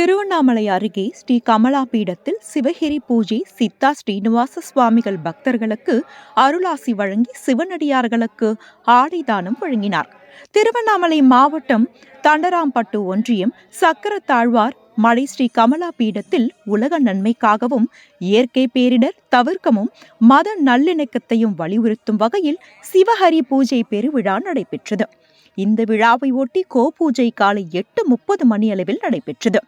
திருவண்ணாமலை அருகே ஸ்ரீ கமலா பீடத்தில் சிவகிரி பூஜை சித்தா ஸ்ரீனிவாச சுவாமிகள் பக்தர்களுக்கு அருளாசி வழங்கி சிவனடியார்களுக்கு ஆடை தானம் வழங்கினார். திருவண்ணாமலை மாவட்டம் தண்டராம்பட்டு ஒன்றியம் சக்கரத்தாழ்வார் மலை ஸ்ரீ கமலா பீடத்தில் உலக நன்மைக்காகவும் இயற்கை பேரிடர் தவிர்க்கவும் மத நல்லிணக்கத்தையும் வலியுறுத்தும் வகையில் சிவஹரி பூஜை பெருவிழா நடைபெற்றது. இந்த விழாவை ஒட்டி கோபூஜை காலை எட்டு முப்பது மணியளவில் நடைபெற்றது.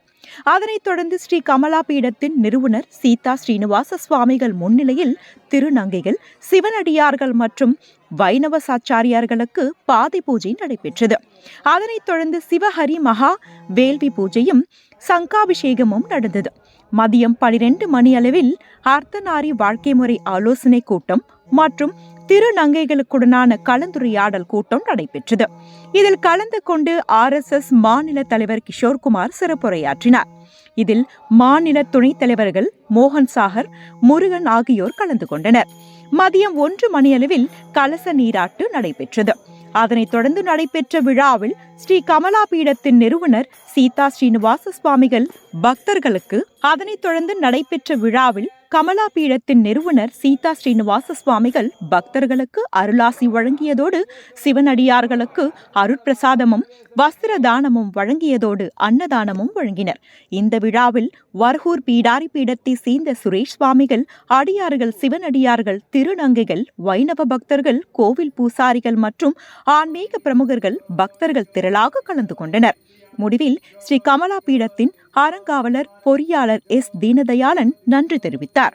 அதனைத் தொடர்ந்து ஸ்ரீ கமலா பீடத்தின் நிறுவனர் சீதா ஸ்ரீனிவாச சுவாமிகள் முன்னிலையில் திருநங்கைகள் சிவனடியார்கள் மற்றும் வைணவ சாச்சாரியார்களுக்கு பாதி பூஜை நடைபெற்றது. அதனைத் தொடர்ந்து சிவஹரி மகா வேள்வி பூஜையும் சங்காபிஷேகமும் நடந்தது. மதியம் பனிரெண்டு மணி அளவில் அர்த்தநாரி வாழ்க்கை முறை ஆலோசனை கூட்டம் மற்றும் திருநங்கைகளுக்குடனான கலந்துரையாடல் கூட்டம் நடைபெற்றது. இதில் கலந்து கொண்டு ஆர் எஸ் எஸ் மாநில தலைவர் கிஷோர்குமார் சிறப்புரையாற்றினார். இதில் மாநில துணைத் தலைவர்கள் மோகன் சாகர் முருகன் ஆகியோர் கலந்து கொண்டனர். மதியம் ஒன்று மணியளவில் கலச நீராட்டு நடைபெற்றது. அதனைத் தொடர்ந்து நடைபெற்ற விழாவில் ஸ்ரீ கமலா பீடத்தின் நிறுவனர் சீதா ஸ்ரீனிவாச சுவாமிகள் பக்தர்களுக்கு அதனைத் தொடர்ந்து நடைபெற்ற விழாவில் கமலா பீடத்தின் நிறுவனர் சீதா ஸ்ரீனிவாச சுவாமிகள் பக்தர்களுக்கு அருளாசி வழங்கியதோடு சிவனடியார்களுக்கு அருட்பிரசாதமும் வஸ்திர தானமும் வழங்கியதோடு அன்னதானமும் வழங்கினர். இந்த விழாவில் வர்கூர் பீடாரி பீடத்தை சேர்ந்த சுரேஷ் சுவாமிகள் அடியார்கள் சிவனடியார்கள் திருநங்கைகள் வைணவ பக்தர்கள் கோவில் பூசாரிகள் மற்றும் ஆன்மீக பிரமுகர்கள் பக்தர்கள் திரளாக கலந்து கொண்டனர். முடிவில் ஸ்ரீ கமலா பீடத்தின் அறங்காவலர் பொறியாளர் எஸ். தீனதயாளன் நன்றி தெரிவித்தார்.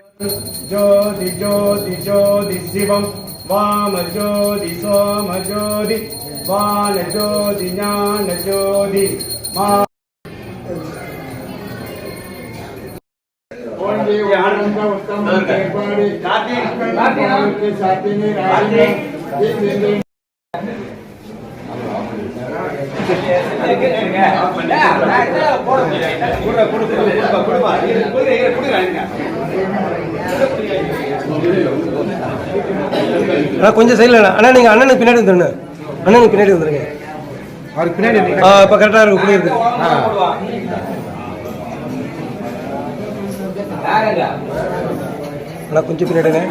கார்த்திக் கொஞ்சம் சைடில் அண்ணா. நீங்கள் அண்ணனுக்கு பின்னாடி வந்துருங்க. அண்ணனுக்கு பின்னாடி வந்துருங்க. அவருக்கு பின்னாடி ஆ கரெக்டாக இருக்கு புள்ளி அண்ணா கொஞ்சம் பின்னாடிங்க.